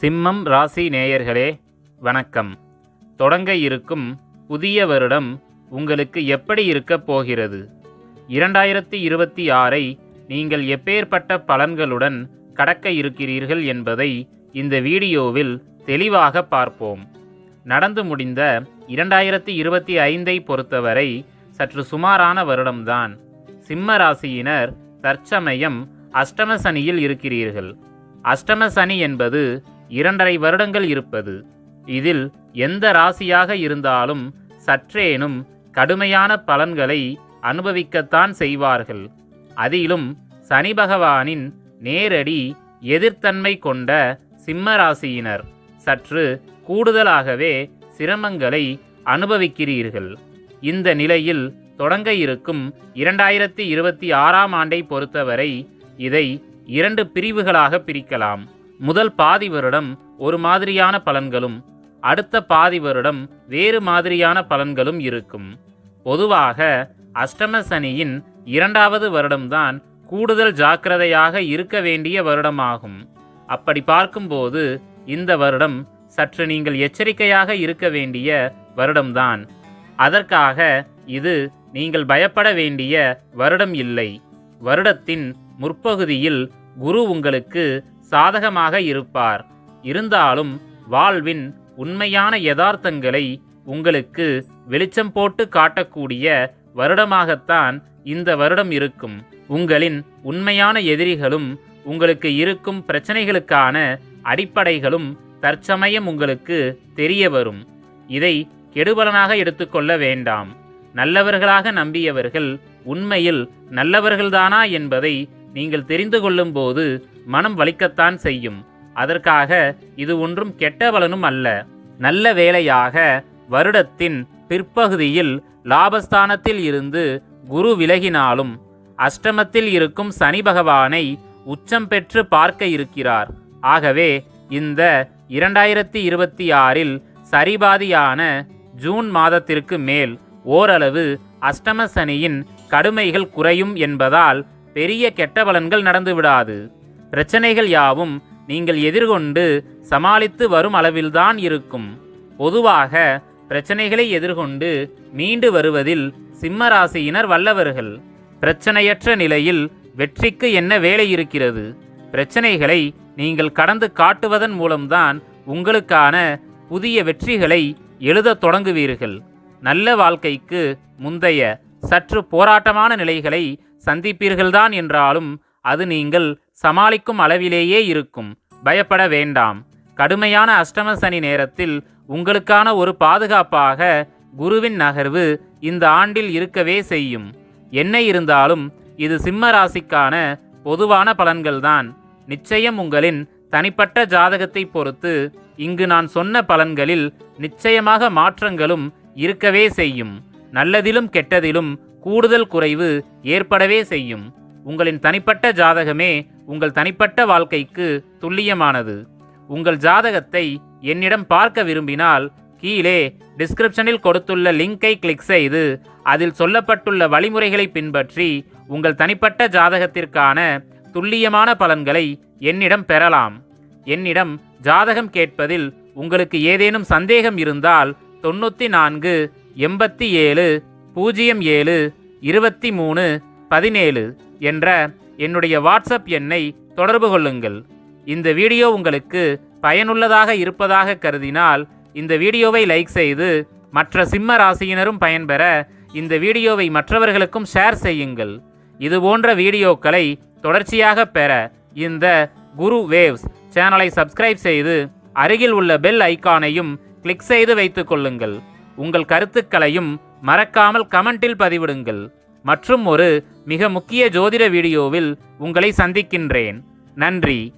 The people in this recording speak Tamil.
சிம்மம் ராசி நேயர்களே வணக்கம். தொடங்க இருக்கும் புதிய வருடம் உங்களுக்கு எப்படி இருக்கப் போகிறது? இரண்டாயிரத்தி இருபத்தி ஆறை நீங்கள் எப்பேற்பட்ட பலன்களுடன் கடக்க இருக்கிறீர்கள் என்பதை இந்த வீடியோவில் தெளிவாக பார்ப்போம். நடந்து முடிந்த இரண்டாயிரத்தி இருபத்தி ஐந்தை பொறுத்தவரை சற்று சுமாரான வருடம்தான். சிம்ம ராசியினர் தற்சமயம் அஷ்டம சனியில் இருக்கிறீர்கள். அஷ்டம சனி என்பது இரண்டரை வருடங்கள் இருப்பது. இதில் எந்த ராசியாக இருந்தாலும் சற்றேனும் கடுமையான பலன்களை அனுபவிக்கத்தான் செய்வார்கள். அதிலும் சனி பகவானின் நேரடி எதிர்த்தன்மை கொண்ட சிம்ம ராசியினர் சற்று கூடுதலாகவே சிரமங்களை அனுபவிக்கிறீர்கள். இந்த நிலையில் தொடங்க இருக்கும் இரண்டாயிரத்தி இருபத்தி ஆறாம் ஆண்டை பொறுத்தவரை இதை இரண்டு பிரிவுகளாக பிரிக்கலாம். முதல் பாதி வருடம் ஒரு மாதிரியான பலன்களும் அடுத்த பாதி வருடம் வேறு மாதிரியான பலன்களும் இருக்கும். பொதுவாக அஷ்டம சனியின் இரண்டாவது வருடம்தான் கூடுதல் ஜாக்கிரதையாக இருக்க வேண்டிய வருடமாகும். அப்படி பார்க்கும்போது இந்த வருடம் சற்று நீங்கள் எச்சரிக்கையாக இருக்க வேண்டிய வருடம்தான். அதற்காக இது நீங்கள் பயப்பட வேண்டிய வருடம் இல்லை. வருடத்தின் முற்பகுதியில் குரு உங்களுக்கு சாதகமாக இருப்பார். இருந்தாலும் வாழ்வின் உண்மையான யதார்த்தங்களை உங்களுக்கு வெளிச்சம் போட்டு காட்டக்கூடிய வருடமாகத்தான் இந்த வருடம் இருக்கும். உங்களின் உண்மையான எதிரிகளும் உங்களுக்கு இருக்கும் பிரச்சனைகளுக்கான அடிப்படைகளும் தற்சமயம் உங்களுக்கு தெரிய வரும். இதை கெடுபலனாக எடுத்துக்கொள்ள வேண்டாம். நல்லவர்களாக நம்பியவர்கள் உண்மையில் நல்லவர்கள்தானா என்பதை நீங்கள் தெரிந்து கொள்ளும்போது மனம் வலிக்கத்தான் செய்யும். அதற்காக இது ஒன்றும் கெட்ட பலனும் அல்ல. நல்ல வேளையாக வருடத்தின் பிற்பகுதியில் லாபஸ்தானத்தில் இருந்து குரு விலகினாலும் அஷ்டமத்தில் இருக்கும் சனி பகவானை உச்சம் பெற்று பார்க்க இருக்கிறார். ஆகவே இந்த இரண்டாயிரத்தி இருபத்தி ஆறில் சரிபாதியான ஜூன் மாதத்திற்கு மேல் ஓரளவு அஷ்டம சனியின் கடுமைகள் குறையும் என்பதால் பெரிய கெட்ட பலன்கள் நடந்துவிடாது பிரச்சனைகள் யாவும் நீங்கள் எதிர்கொண்டு சமாளித்து வரும் அளவில்தான் இருக்கும். பொதுவாக பிரச்சனைகளை எதிர்கொண்டு மீண்டு வருவதில் சிம்ம ராசியினர் வல்லவர்கள். பிரச்சனையற்ற நிலையில் வெற்றிக்கு என்ன வேலை இருக்கிறது? பிரச்சனைகளை நீங்கள் கடந்து காட்டுவதன் மூலம்தான் உங்களுக்கான புதிய வெற்றிகளை எழுதத் தொடங்குவீர்கள். நல்ல வாழ்க்கைக்கு முந்தைய சற்று போராட்டமான நிலைகளை சந்திப்பீர்கள்தான் என்றாலும் அது நீங்கள் சமாளிக்கும் அளவிலேயே இருக்கும். பயப்பட வேண்டாம். கடுமையான அஷ்டம சனி நேரத்தில் உங்களுக்கான ஒரு பாதுகாப்பாக குருவின் நகர்வு இந்த ஆண்டில் இருக்கவே செய்யும். என்ன இருந்தாலும் இது சிம்ம ராசிக்கான பொதுவான பலன்கள்தான். நிச்சயம் உங்களின் தனிப்பட்ட ஜாதகத்தை பொறுத்து இங்கு நான் சொன்ன பலன்களில் நிச்சயமாக மாற்றங்களும் இருக்கவே செய்யும். நல்லதிலும் கெட்டதிலும் கூடுதல் குறைவு ஏற்படவே செய்யும். உங்களின் தனிப்பட்ட ஜாதகமே உங்கள் தனிப்பட்ட வாழ்க்கைக்கு துல்லியமானது. உங்கள் ஜாதகத்தை என்னிடம் பார்க்க விரும்பினால் கீழே டிஸ்கிரிப்ஷனில் கொடுத்துள்ள லிங்கை கிளிக் செய்து அதில் சொல்லப்பட்டுள்ள வழிமுறைகளை பின்பற்றி உங்கள் தனிப்பட்ட ஜாதகத்திற்கான துல்லியமான பலன்களை என்னிடம் பெறலாம். என்னிடம் ஜாதகம் கேட்பதில் உங்களுக்கு ஏதேனும் சந்தேகம் இருந்தால் தொண்ணூற்றி நான்கு எண்பத்தி ஏழு பூஜ்ஜியம் ஏழு இருபத்தி மூணு பதினேழு என்ற என்னுடைய வாட்ஸ்அப் எண்ணை தொடர்பு கொள்ளுங்கள். இந்த வீடியோ உங்களுக்கு பயனுள்ளதாக இருப்பதாக கருதினால் இந்த வீடியோவை லைக் செய்து மற்ற சிம்ம ராசியினரும் பயன்பெற இந்த வீடியோவை மற்றவர்களுக்கும் ஷேர் செய்யுங்கள். இது போன்ற வீடியோக்களை தொடர்ச்சியாக பெற இந்த குரு வேவ்ஸ் சேனலை சப்ஸ்கிரைப் செய்து அருகில் உள்ள பெல் ஐகானையும் கிளிக் செய்து வைத்துக் கொள்ளுங்கள். உங்கள் கருத்துக்களையும் மறக்காமல் கமெண்டில் பதிவிடுங்கள். மற்றும் ஒரு மிக முக்கிய ஜோதிட வீடியோவில் உங்களை சந்திக்கின்றேன். நன்றி.